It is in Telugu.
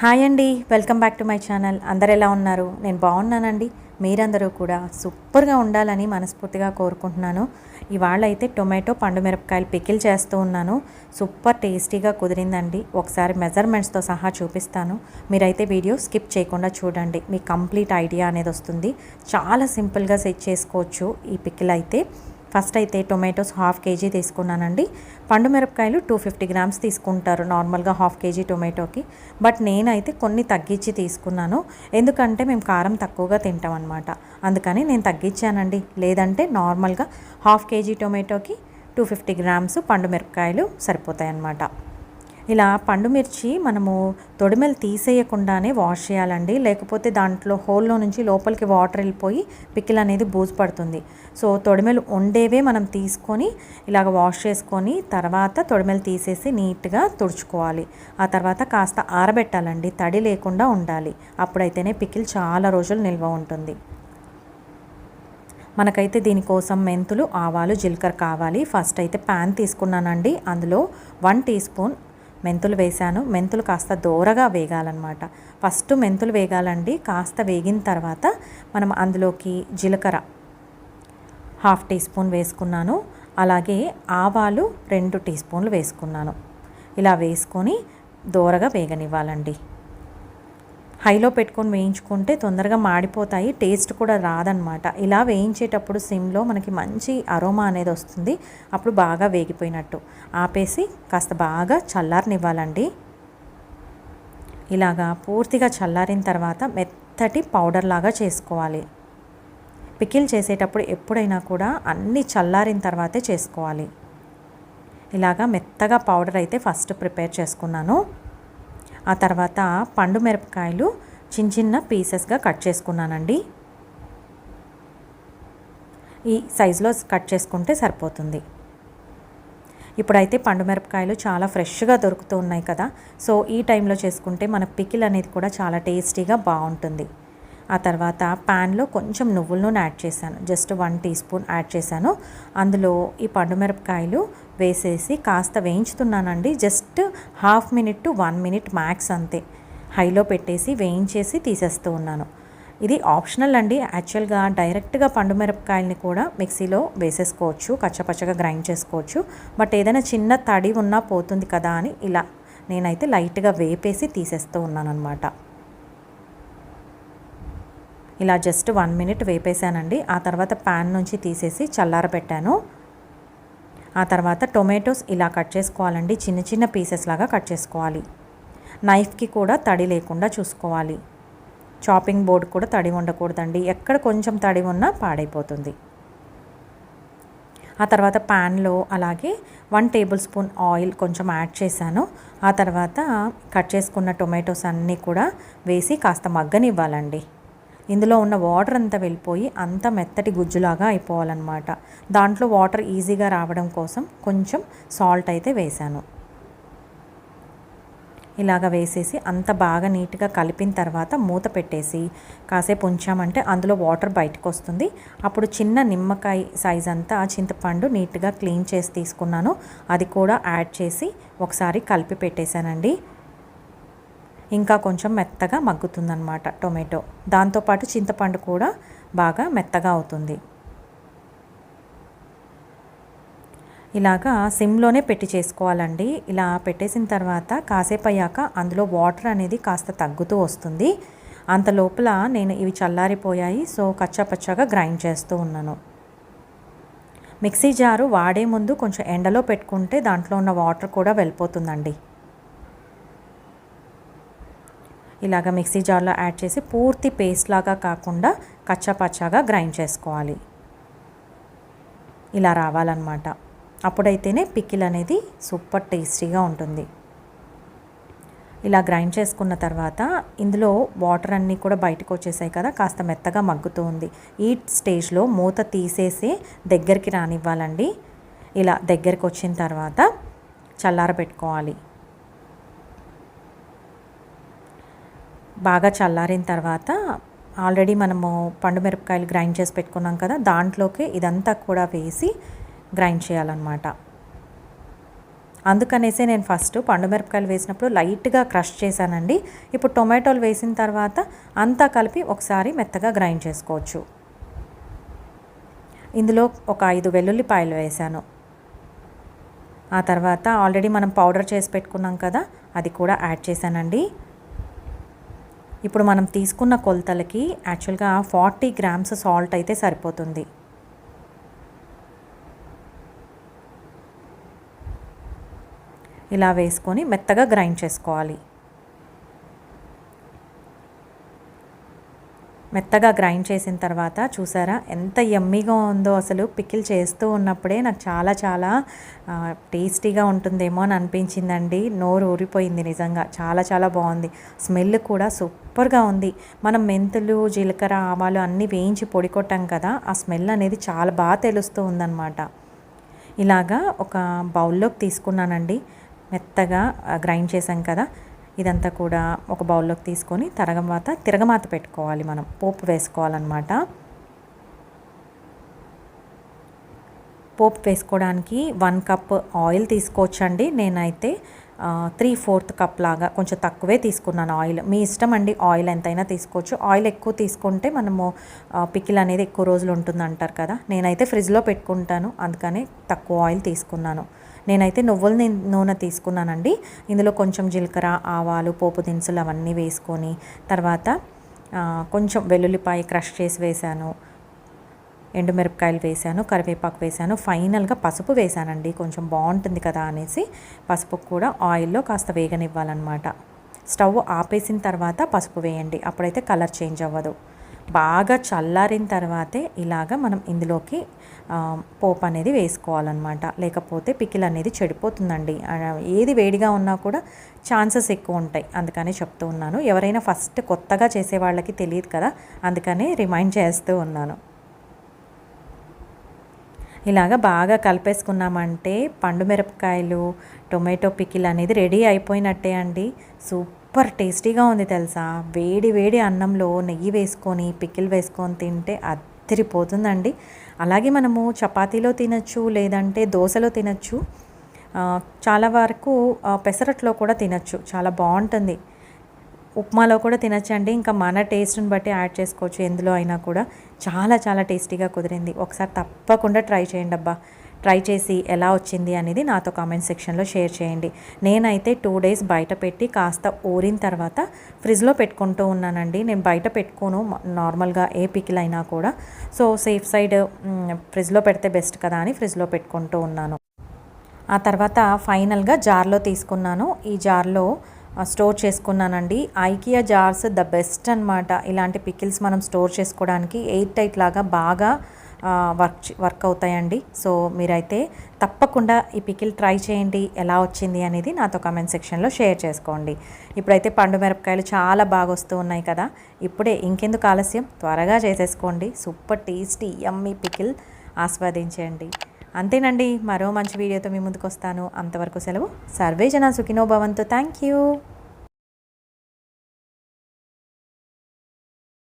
హాయ్ అండి welcome back to my channel. అందరు ఎలా ఉన్నారు? నేను బాగున్నానండి. మీరందరూ కూడా సూపర్గా ఉండాలని మనస్ఫూర్తిగా కోరుకుంటున్నాను. ఇవాళ అయితే టొమాటో పండు మిరపకాయలు పికిల్ చేస్తూ ఉన్నాను. సూపర్ టేస్టీగా కుదిరిందండి. ఒకసారి మెజర్మెంట్స్తో సహా చూపిస్తాను. మీరైతే వీడియో స్కిప్ చేయకుండా చూడండి. మీ కంప్లీట్ ఐడియా అనేది వస్తుంది. చాలా సింపుల్గా సెట్ చేసుకోవచ్చు ఈ పికిల్ అయితే. ఫస్ట్ అయితే టొమాటోస్ హాఫ్ కేజీ తీసుకున్నానండి. పండు మిరపకాయలు టూ ఫిఫ్టీ గ్రామ్స్ తీసుకుంటారు నార్మల్గా హాఫ్ కేజీ టొమాటోకి. బట్ నేనైతే కొన్ని తగ్గించి తీసుకున్నాను. ఎందుకంటే మేము కారం తక్కువగా తింటాం అనమాట అందుకని నేను తగ్గించానండి. లేదంటే నార్మల్గా హాఫ్ కేజీ టొమాటోకి టూ ఫిఫ్టీ గ్రామ్స్ పండు మిరపకాయలు సరిపోతాయి అన్నమాట ఇలా పండు మిర్చి మనము తొడిమెలు తీసేయకుండానే వాష్ చేయాలండి. లేకపోతే దాంట్లో హోల్లో నుంచి లోపలికి వాటర్ వెళ్ళిపోయి పికిల్ అనేది బూజు పడుతుంది. సో తొడిమెలు ఉండేవే మనం తీసుకొని ఇలాగ వాష్ చేసుకొని తర్వాత తొడిమెలు తీసేసి నీట్గా తుడుచుకోవాలి. ఆ తర్వాత కాస్త ఆరబెట్టాలండి. తడి లేకుండా ఉండాలి. అప్పుడైతేనే పికిల్ చాలా రోజులు నిల్వ ఉంటుంది. మనకైతే దీనికోసం మెంతులు ఆవాలు జీలకర్ర కావాలి. ఫస్ట్ అయితే ప్యాన్ తీసుకున్నానండి. అందులో వన్ టీ స్పూన్ మెంతులు వేశాను. మెంతులు కాస్త దోరగా వేగాలన్నమాట. ఫస్ట్ మెంతులు వేగాలండి. కాస్త వేగిన తర్వాత మనం అందులోకి జీలకర్ర హాఫ్ టీ స్పూన్ వేసుకున్నాను. అలాగే ఆవాలు రెండు టీ స్పూన్లు వేసుకున్నాను. ఇలా వేసుకొని దోరగా వేగనివ్వాలండి. హైలో పెట్టుకొని వేయించుకుంటే తొందరగా మాడిపోతాయి టేస్ట్ కూడా రాదనమాట. ఇలా వేయించేటప్పుడు సిమ్లో మనకి మంచి అరోమా అనేది వస్తుంది. అప్పుడు బాగా వేగిపోయినట్టు. ఆపేసి కాస్త బాగా చల్లారనివ్వాలండి. ఇలాగా పూర్తిగా చల్లారిన తర్వాత మెత్తటి పౌడర్ లాగా చేసుకోవాలి. పికిల్ చేసేటప్పుడు ఎప్పుడైనా కూడా అన్నీ చల్లారిన తర్వాతే చేసుకోవాలి. ఇలాగా మెత్తగా పౌడర్ అయితే ఫస్ట్ ప్రిపేర్ చేసుకున్నాను. ఆ తర్వాత పండు మిరపకాయలు చిన్న చిన్న పీసెస్గా కట్ చేసుకున్నానండి. ఈ సైజులో కట్ చేసుకుంటే సరిపోతుంది. ఇప్పుడైతే పండు మిరపకాయలు చాలా ఫ్రెష్గా దొరుకుతూ ఉన్నాయి కదా సో ఈ టైంలో చేసుకుంటే మన పికిల్ అనేది కూడా చాలా టేస్టీగా బాగుంటుంది. ఆ తర్వాత ప్యాన్లో కొంచెం నువ్వుల నూనె యాడ్ చేశాను just one teaspoon add చేశాను. అందులో ఈ పండు మిరపకాయలు వేసేసి కాస్త వేయించుతున్నానండి. Just half minute to one minute max అంతే. హైలో పెట్టేసి వేయించేసి తీసేస్తూ ఉన్నాను. ఇది ఆప్షనల్ అండి. యాక్చువల్గా డైరెక్ట్గా పండు మిరపకాయలని కూడా మిక్సీలో వేసేసుకోవచ్చు. కచ్చపచ్చగా గ్రైండ్ చేసుకోవచ్చు. బట్ ఏదైనా చిన్న తడి ఉన్నా పోతుంది కదా అని ఇలా నేనైతే లైట్గా వేపేసి తీసేస్తూ ఉన్నాను అనమాట ఇలా జస్ట్ వన్ మినిట్ వేపేసానండి ఆ తర్వాత ప్యాన్ నుంచి తీసేసి చల్లారబెట్టాను. ఆ తర్వాత టొమాటోస్ ఇలా కట్ చేసుకోవాలండి. చిన్న చిన్న పీసెస్ లాగా కట్ చేసుకోవాలి. నైఫ్కి కూడా తడి లేకుండా చూసుకోవాలి. చాపింగ్ బోర్డు కూడా తడి ఉండకూడదండి ఎక్కడ కొంచెం తడి ఉన్నా పాడైపోతుంది. ఆ తర్వాత ప్యాన్లో అలాగే వన్ టేబుల్ స్పూన్ ఆయిల్ కొంచెం యాడ్ చేశాను. ఆ తర్వాత కట్ చేసుకున్న టొమాటోస్ అన్నీ కూడా వేసి కాస్త మగ్గనివ్వాలండి. ఇందులో ఉన్న వాటర్ అంతా వెళ్ళిపోయి అంత మెత్తటి గుజ్జులాగా అయిపోవాలన్నమాట. దాంట్లో వాటర్ ఈజీగా రావడం కోసం కొంచెం సాల్ట్ అయితే వేశాను. ఇలాగ వేసేసి అంత బాగా నీట్గా కలిపిన తర్వాత మూత పెట్టేసి కాసేపు ఉంచామంటే అందులో వాటర్ బయటకు వస్తుంది. అప్పుడు చిన్న నిమ్మకాయ సైజ్ అంతా చింతపండు నీట్గా క్లీన్ చేసి తీసుకున్నాను. అది కూడా యాడ్ చేసి ఒకసారి కలిపి పెట్టేశానండి. ఇంకా కొంచెం మెత్తగా మగ్గుతుందన్నమాట టొమాటో. దాంతోపాటు చింతపండు కూడా బాగా మెత్తగా అవుతుంది. ఇలాగా సిమ్లోనే పెట్టి చేసుకోవాలండి. ఇలా పెట్టేసిన తర్వాత కాసేపు అయ్యాక అందులో వాటర్ అనేది కాస్త తగ్గుతూ వస్తుంది. అంత లోపల నేను ఇవి చల్లారిపోయాయి సో కచ్చాపచ్చాగా గ్రైండ్ చేస్తూ ఉన్నాను. మిక్సీ జారు వాడే ముందు కొంచెం ఎండలో పెట్టుకుంటే దాంట్లో ఉన్న వాటర్ కూడా వెళ్ళిపోతుందండి. ఇలాగ మిక్సీ జార్లో యాడ్ చేసి పూర్తి పేస్ట్ లాగా కాకుండా కచ్చాపచ్చాగా గ్రైండ్ చేసుకోవాలి. ఇలా రావాలన్నమాట. అప్పుడైతేనే పికిల్ అనేది సూపర్ టేస్టీగా ఉంటుంది. ఇలా గ్రైండ్ చేసుకున్న తర్వాత ఇందులో వాటర్ అన్నీ కూడా బయటకు వచ్చేసాయి కదా కాస్త మెత్తగా మగ్గుతూ ఉంది. ఈ స్టేజ్లో మూత తీసేసి దగ్గరికి రానివ్వాలండి. ఇలా దగ్గరికి వచ్చిన తర్వాత చల్లారబెట్టుకోవాలి. బాగా చల్లారిన తర్వాత ఆల్రెడీ మనము పండు మిరపకాయలు గ్రైండ్ చేసి పెట్టుకున్నాం కదా దాంట్లోకి ఇదంతా కూడా వేసి గ్రైండ్ చేయాలన్నమాట. అందుకనేసే నేను ఫస్ట్ పండుమిరపకాయలు వేసినప్పుడు లైట్గా క్రష్ చేశానండి. ఇప్పుడు టొమాటోలు వేసిన తర్వాత అంతా కలిపి ఒకసారి మెత్తగా గ్రైండ్ చేసుకోవచ్చు. ఇందులో ఒక ఐదు వెల్లుల్లిపాయలు వేశాను. ఆ తర్వాత ఆల్రెడీ మనం పౌడర్ చేసి పెట్టుకున్నాం కదా అది కూడా యాడ్ చేశానండి. ఇప్పుడు మనం తీసుకున్న కొలతలకి యాక్చువల్గా ఫార్టీ గ్రామ్స్ సాల్ట్ అయితే సరిపోతుంది. ఇలా వేసుకొని మెత్తగా గ్రైండ్ చేసుకోవాలి. మెత్తగా గ్రైండ్ చేసిన తర్వాత చూసారా ఎంత ఎమ్మీగా ఉందో అసలు పికిల్ చేస్తూ ఉన్నప్పుడే నాకు చాలా చాలా టేస్టీగా ఉంటుందేమో అని అనిపించిందండి. నోరు ఊరిపోయింది నిజంగా. చాలా చాలా బాగుంది. స్మెల్ కూడా సూపర్గా ఉంది. మనం మెంతులు జీలకర్ర ఆవాలు అన్నీ వేయించి పొడి కొట్టాం కదా ఆ స్మెల్ అనేది చాలా బాగా తెలుస్తూ ఉందన్నమాట. ఇలాగా ఒక బౌల్లోకి తీసుకున్నానండి. మెత్తగా గ్రైండ్ చేశాం కదా ఇదంతా కూడా ఒక బౌల్లోకి తీసుకొని తరగమాత తిరగమాత పెట్టుకోవాలి మనం. పోపు వేసుకోవాలన్నమాట. పోపు వేసుకోవడానికి వన్ కప్ ఆయిల్ తీసుకోవచ్చండి. నేనైతే త్రీ ఫోర్త్ కప్ లాగా కొంచెం తక్కువే తీసుకున్నాను ఆయిల్. మీ ఇష్టం అండి ఆయిల్ ఎంతైనా తీసుకోవచ్చు. ఆయిల్ ఎక్కువ తీసుకుంటే మనము పికిల్ అనేది ఎక్కువ రోజులు ఉంటుంది అంటారు కదా. నేనైతే ఫ్రిడ్జ్లో పెట్టుకుంటాను. అందుకని తక్కువ ఆయిల్ తీసుకున్నాను. నేనైతే నువ్వుల నూనె తీసుకున్నానండి. ఇందులో కొంచెం జీలకర్ర ఆవాలు పోపు దినుసులు అవన్నీ వేసుకొని తర్వాత కొంచెం వెల్లుల్లిపాయ క్రష్ చేసి వేశాను. ఎండుమిరపకాయలు వేశాను కరివేపాకు వేశాను. ఫైనల్గా పసుపు వేశానండి. కొంచెం బాగుంటుంది కదా అనేసి పసుపు కూడా ఆయిల్లో కాస్త వేగనివ్వాలన్నమాట. స్టవ్ ఆపేసిన తర్వాత పసుపు వేయండి. అప్పుడైతే కలర్ చేంజ్ అవ్వదు. బాగా చల్లారిన తర్వాతే ఇలాగ మనం ఇందులోకి పోపు అనేది వేసుకోవాలన్నమాట. లేకపోతే పికిల్ అనేది చెడిపోతుందండి. ఏది వేడిగా ఉన్నా కూడా ఛాన్సెస్ ఎక్కువ ఉంటాయి. అందుకని చెప్తూ ఉన్నాను. ఎవరైనా ఫస్ట్ కొత్తగా చేసే వాళ్ళకి తెలియదు కదా అందుకని రిమైండ్ చేస్తూ ఉన్నాను. ఇలాగ బాగా కలిపేసుకున్నామంటే పండు మిరపకాయలు టొమాటో పికిల్ అనేది రెడీ అయిపోయినట్టే అండి. సూప్ సూపర్ టేస్టీగా ఉంది తెలుసా? వేడి వేడి అన్నంలో నెయ్యి వేసుకొని పికిల్ వేసుకొని తింటే అద్దరిపోతుందండి అలాగే మనము చపాతీలో తినచ్చు లేదంటే దోశలో తినచ్చు చాలా వరకు పెసరట్లో కూడా తినచ్చు. చాలా బాగుంటుంది. ఉప్మాలో కూడా తినచ్చండి. ఇంకా మన టేస్ట్ని బట్టి యాడ్ చేసుకోవచ్చు. ఎందులో అయినా కూడా చాలా చాలా టేస్టీగా కుదిరింది. ఒకసారి తప్పకుండా ట్రై చేయండి అబ్బా. ట్రై చేసి ఎలా వచ్చింది అనేది నాతో కామెంట్ సెక్షన్లో షేర్ చేయండి. నేనైతే టూ డేస్ బయట పెట్టి కాస్త ఊరిన తర్వాత ఫ్రిడ్జ్లో పెట్టుకుంటూ ఉన్నానండి. నేను బయట పెట్టుకోను నార్మల్గా ఏ పికిల్ అయినా కూడా. సో సేఫ్ సైడ్ ఫ్రిడ్జ్లో పెడితే బెస్ట్ కదా అని ఫ్రిడ్జ్లో పెట్టుకుంటూ ఉన్నాను. ఆ తర్వాత ఫైనల్గా జార్లో తీసుకున్నాను. ఈ జార్లో స్టోర్ చేసుకున్నానండి. ఐకియా జార్స్ ద బెస్ట్ అనమాట ఇలాంటి పికిల్స్ మనం స్టోర్ చేసుకోవడానికి ఎయిట్ టైట్ లాగా బాగా వర్క్ వర్క్ అవుతాయండి. సో మీరైతే తప్పకుండా ఈ పికిల్ ట్రై చేయండి. ఎలా వచ్చింది అనేది నాతో కామెంట్ సెక్షన్లో షేర్ చేసుకోండి. ఇప్పుడైతే పండు మిరపకాయలు చాలా బాగా వస్తూ ఉన్నాయి కదా. ఇప్పుడే ఇంకెందుకు ఆలస్యం? త్వరగా చేసేసుకోండి. సూపర్ టేస్టీ యమ్మీ పికిల్ ఆస్వాదించండి. అంతేనండి. మరో మంచి వీడియోతో మీ ముందుకు వస్తాను అంతవరకు సెలవు. సర్వే జన సుఖినో భవంతు థ్యాంక్ యూ